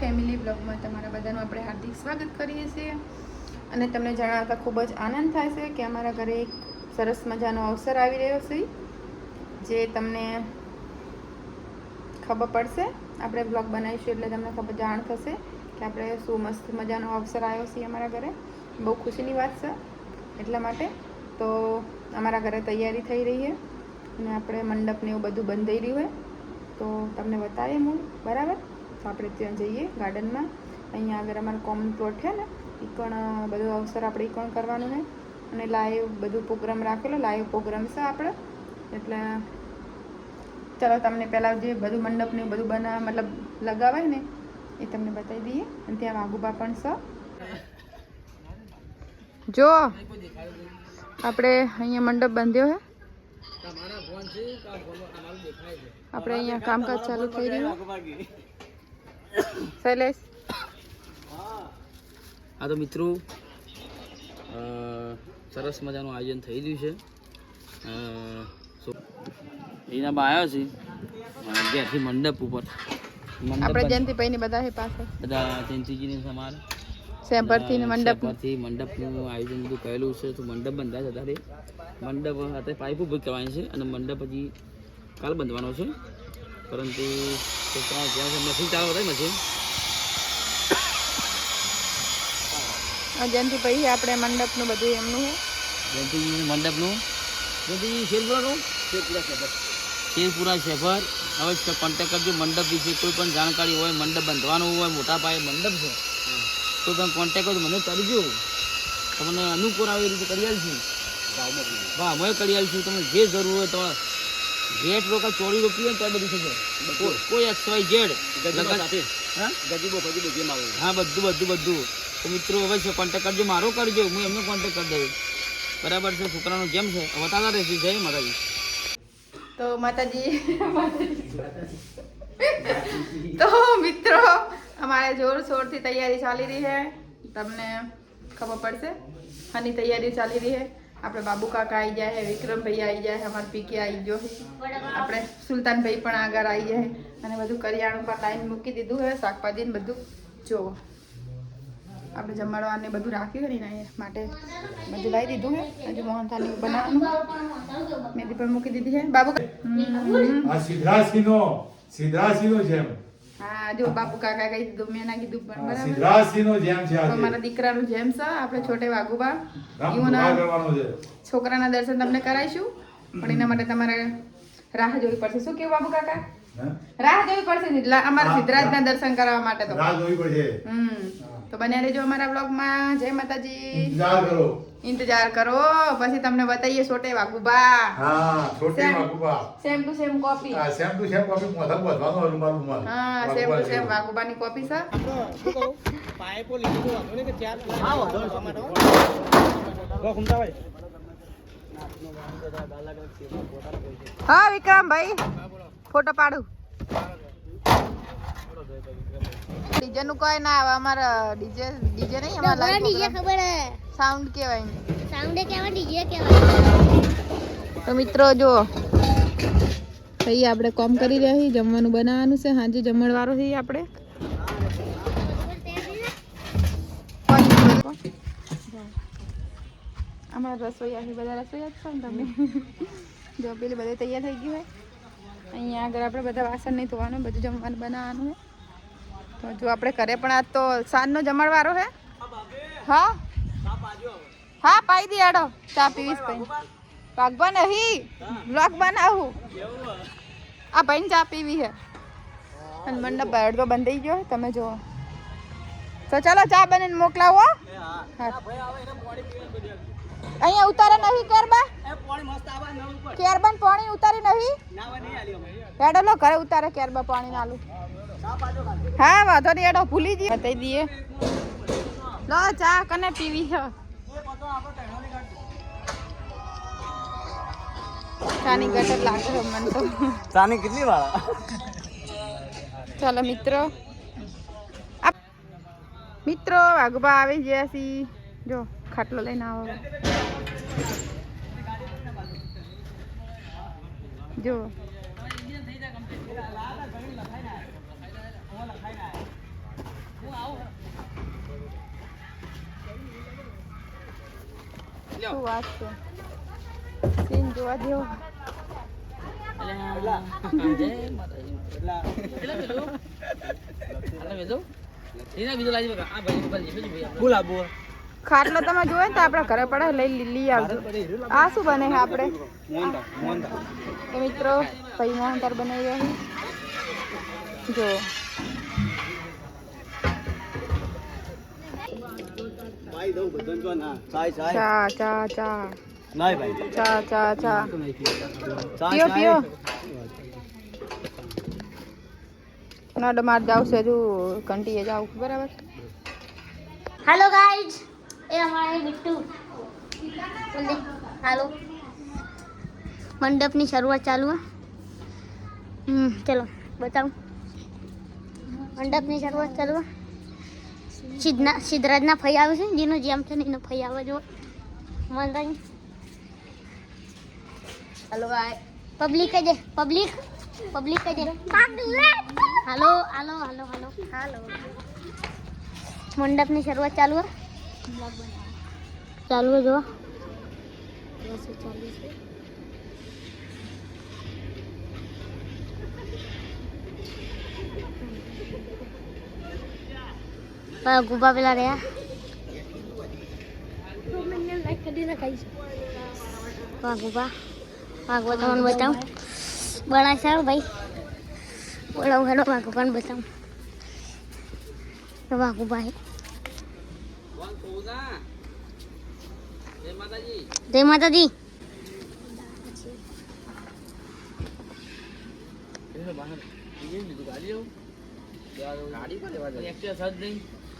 Family બ્લોગમાં તમારા બધાનું આપણે હાર્દિક સ્વાગત કરીએ છીએ. અને તમને જણાવતા ખૂબ જ આનંદ થાય છે કે અમારા ઘરે એક સરસ મજાનો અવસર આવી રહ્યો છે, જે તમને ખબર પડશે. આપણે બ્લોગ બનાવીશું એટલે તમને ખબર, જાણ થશે કે આપણે શું મસ્ત મજાનો અવસર આવ્યો છે અમારા ઘરે. બહુ ખુશીની વાત છે એટલા માટે. તો અમારા ઘરે તૈયારી થઈ રહી છે અને આપણે મંડપને એવું બધું બંધ થઈ રહ્યું હોય તો તમને બતાવીએ હું બરાબર? તો આપણે ત્યાં જઈએ ગાર્ડનમાં. અહીંયા આગળ અમારો કોમન પ્લોટ છે ને એ પણ બધો અવસર આપણે એ પણ કરવાનું છે. અને લાઈવ બધું પ્રોગ્રામ રાખેલો લાઈવ પ્રોગ્રામ છે આપણે. એટલે ચાલો તમને પહેલાં જે બધું મંડપને બધું બના મતલબ લગાવાય ને એ તમને બતાવી દઈએ. અને ત્યાં વાઘુબા પણ છે. જો આપણે અહીંયા મંડપ બાંધ્યો છે. આપણે અહીંયા કામકાજ ચાલુ થઈ રહ્યું શૈલેષ આ તો મિત્રો સરસ મજાનું આયોજન થઈ રહ્યું છે. એના બા આવ્યા છે ત્યાંથી ઘેરથી મંડપ ઉપર. આપણે જયંતિભાઈ ની બધા પાસે. બધા જયંતિજીની સમાર સેમ્પરથી ને મંડપ પરથી મંડપનું આયોજન બધું કરેલું છે. તો મંડપ બંધાય છે અત્યારે. મંડપ અત્યારે પાઇપ ઊભી કરવાની છે અને મંડપ હજી કાલ બંધવાનો છે. પરંતુ છોકરાઓ જ્યાં છે મશીન ચાલુ થાય મશીન. જયંતિભાઈ આપણે મંડપનું બધું એમનું છે જયંતિજી મંડપનું. જયંતિજી શેરપુરાનું? શેરપુરા શેફર અવશ્ય કોન્ટેક્ટ કરજો મંડપ વિશે કોઈ પણ જાણકારી હોય મંડપ બંધવાનું હોય મોટા પાયે મંડપ છે. કોઈ પણ કોન્ટેક્ટ હોય તો મને કરજો તમને અનુકૂળ આવે એ રીતે કરી આવીશું. હા અમે કરી આવીશું. તમને જે જરૂર હોય તો જેટ રોકા ચોરી રૂપિયા તો બધું થશે કોઈ- એક્સ વાય જેડ હા? ગજીબો ગજીબો જેમ આવે હા બધું બધું બધું. તો મિત્રો અવશ્ય કોન્ટેક્ટ કરજો. મારો કરજો. હું એમનો કોન્ટેક્ટ કરી દઉં બરાબર છે છોકરાનો જેમ છે. બતાવતા રહેશે. જય માતાજી. તો માતાજી તો મિત્રો અમારે જોર શોરથી તૈયારી ચાલી રહી છે. તમને ખબર પડશે? આની તૈયારી ચાલી રહી છે. આપણે બાબુ કાકા આવી જાય વિક્રમભાઈ આવી જાય અમારા પીકે આવી ગયો આપણે સુલતાનભાઈ પણ આગળ આવી જાય અને બધું કરિયાણું પણ લાઈન મૂકી દીધું હવે શાકભાજી ને બધું. જો આપણે જમાડવાને બધું રાખ્યું ને એના માટે. બધું લાવી દીધું છે હજુ મોહનથાળ ને બનાવવાનું. મેથી પણ મૂકી દીધી છે બાબુ સિદ્ધરાજસિંહનો સિદ્ધરાજસિંહનો જેમ. હા જો બાપુ કાકા કહી દીધું મેં ના કીધું પણ બરાબર. જેમ છે આજે મારા દીકરાનું જેમ છે આપણે છોટે કરવાનો છે. છોકરાના દર્શન તમને કરાવીશું પણ એના માટે તમારે રાહ જોવી પડશે. શું કેવું બાબુ કાકા? રાહ જોવી પડશે અમારા સિદ્ધરાજના દર્શન કરવા માટે તો. રાહ જોવી પડશે. હમ. તો બન્યા રહેજો અમારા બ્લોગમાં જય માતાજી. કરો. ઇંતજાર કરો પછી તમને બતાવીએ છોટે વાઘુબા હા છોટી. Vakuba same to same copy. હા સેમ ટુ સેમ કોપી મોઢા બોધવાનો મારું મન હા સેમ ટુ સેમ વાઘુબાની કોપી છે હા વિક્રમભાઈ ફોટો પાડું. ડીજે નું કોઈ ના આવે અમારે ડીજે ડીજે નહીં અમારે લાઈવ ડીજે ખબર હે. સાઉન્ડ કહેવાય સાઉન્ડ સાઉન્ડે ડીજે કેવા તો મિત્રો જો ભાઈ આપણે કોમ કરી રહ્યા છીએ જમવાનું બનાવવાનું છે. સાંજે જમણવારો છીએ આપણે. અમારા રસોઈયા છે બધા રસોઈયા જ છો ને તમે? જો પેલી બધે તૈયાર થઈ ગયું હોય. અહીંયા આગળ આપણે બધા વાસણ નહીં ધોવાનું બધું જમવાનું બનાવવાનું છે. જો આપણે ઘરે પણ આજ તો સાંજનો જમણવારો છે હા? હા? પાઈ દે આડો. ચા પીવીશ ભાઈ વાગવા નહીં. બ્લોગ બનાવું. આ ભાઈને ચા પીવી છે અને મંડપ અડધો બંધ થઈ ગયો તમે જુઓ. તો ચાલો ચા બનીને મોકલાવો. હા. અહીંયા ઉતારે નહીં કેરબા કેરબન પાણી ઉતારી નહીં? હેડો ઘરે ઉતારે કેરબા પાણી નાલું હા વાંધો નહીં એડો ભૂલી જઈએ. બતાવી દઈએ. લો ચા કને પીવી છે? ચાની ગટર લાગે છે મને તો. ચાની કેટલી વાળા ચાલો મિત્રો. મિત્રો વાઘબા આવી ગયા છી. જો ખાટલો લઈને આવો જો. શું વાત છે? સીન જોવા જેવો. ખાટલો તમે જોયો ને તો આપણા ઘરે પડે લઈ લઈ- આવજો. આ શું બને છે આપણે? મોંડા મોંડા તો મિત્રો ભાઈ મોહનતાર બનાવી રહ્યા જો. ચાય દઉં બધું જો ના ચાય ચાય ચા ચા ચા નાય ભાઈ ચા ચા ચા પીઓ પીઓ નડ માર જાવ છે જો કંટીએ જાવ બરાબર હેલો ગાઈઝ એ અમારે બિટ્ટુ હાલો મંડપની શરૂઆત ચાલુ હમ ચલો બતાવું મંડપની શરૂઆત ચાલુ સિદ્ધના સિદ્ધરાજના ફઈ આવે છે જેનો જેમ છે ને એનો ફઈ આવે જો મંદાઈ હલો પબ્લિક જ પબ્લિક પબ્લિક જ હાલો હાલો હાલો હાલો હાલો મંડપની શરૂઆત ચાલુ ચાલુ જો ચાલુ છે. પા ગુબા પેલા રહ્યા. ગુબા. તમને બતાવું. બના છે ભાઈ. બોલાવું હેડો વાહ ગુબાને બતાવું. કહું જય માતાજી. ગાડી પર લેવા જાય એક્સ્ટ્રા સજ નહીં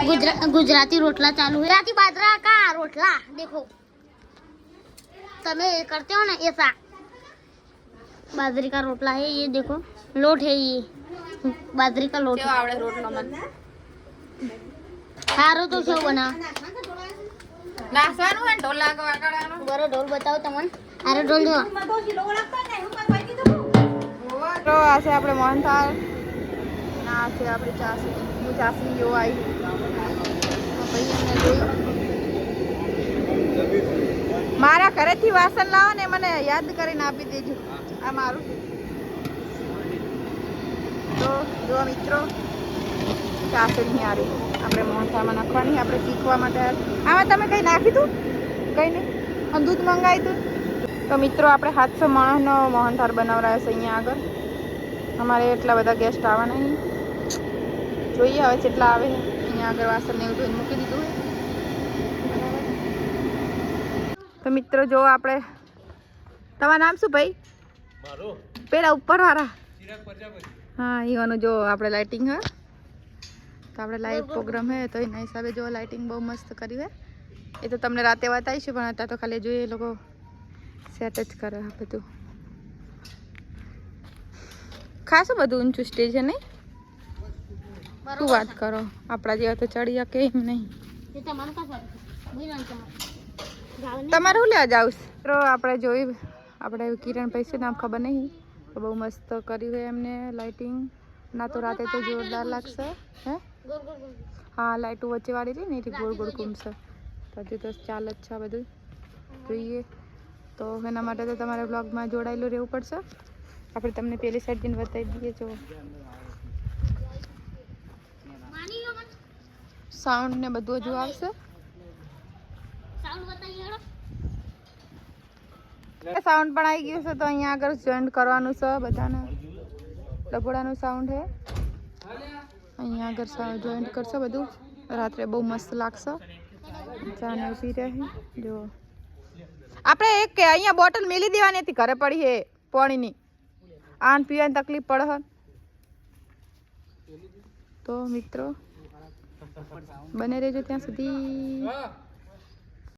गुजरा, गुजराती रोटला चालू है गुजराती बाजरा का रोटला देखो तमे करते हो ना ऐसा बाजरी का रोटला है ये देखो लोट है ये बाजरी का लोट કેવો આવડે રોટલો મને સારો તો શું બના નાસવાનું હોય ને ઢોલ લાગો વાગાડવાનો બરો ઢોલ બતાવો તમને અરે ઢોલ જો તો આ છે આપણે મોહનથાળ ના આ છે આપણી ચાસી ચાસી આવી એમને જોયું મારા ઘરેથી વાસણ લાવો ને મને યાદ કરીને આપી દેજો. આ મારું. તો જો મિત્રો ચાસણી હારી આપણે મોહનથાળમાં નાખવાની, આપણે શીખવા માટે આમાં તમે કંઈ નાખ્યું તું કંઈ નહીં. અને દૂધ મંગાવ્યું તું તો મિત્રો, આપણે સાતસો માણસનો મોહનથાળ બનાવરાયો છે અહીંયા આગળ. અમારે એટલા બધા ગેસ્ટ આવવાના નહીં જોઈએ હવે કેટલા આવે છે. અહીંયા આગળ વાસણ ને એવું ધોઈને મૂકી દીધું તો મિત્રો જો આપણે તમારું નામ શું ભાઈ? પેલા ઉપર વાળા? હા એવાનું જો આપણે લાઇટિંગ હા. તો આપણે લાઈવ પ્રોગ્રામ હે તો એના હિસાબે જો લાઇટિંગ બહુ મસ્ત કરી હે એ તો તમને રાતે બતાવીશું પણ અત્યારે તો ખાલી જોઈએ એ લોકો સેટ જ કરે બધું. ખાસું બધું ઊંચું સ્ટેજ છે નહીં? શું વાત કરો. આપણા જેવા તો ચડી કે એમ નહીં તમારું. લેવા જાવ તો આપણે જોઈ આપણે કિરણ પૈસે નામ ખબર નહીં. તો બહુ મસ્ત કર્યું હોય એમને લાઇટિંગ ના તો રાતે તો જોરદાર લાગશે. હે? હા લાઇટો વચ્ચે વાળી રહી ને એથી ગોળ ગોળ ઘૂમશે. તો હજી તો ચાલ જ છે બધું. જોઈએ. તો એના માટે તો તમારે બ્લોગમાં જોડાયેલું રહેવું પડશે. આપણે તમને પેલી સાઈડ જઈને બતાવી દઈએ જો માની લો મત સાઉન્ડ ને બધું હજુ આવશે? સાઉન્ડ સાઉન્ડ પણ આવી ગયું છે તો અહીંયા આગળ જોઈન્ટ કરવાનું છે બધાને. લગોડાનું સાઉન્ડ છે અહીંયા આગળ જોઈન્ટ કરશે બધું. રાત્રે બહુ મસ્ત લાગશે. ચાને ઊભી રહે જો આપણે એક કે અહીંયા બોટલ મેલી દેવાની હતી ઘરે પડી છે પાણીની. આન પીવાની તકલીફ પડે તો મિત્રો બને રહેજો ત્યાં સુધી.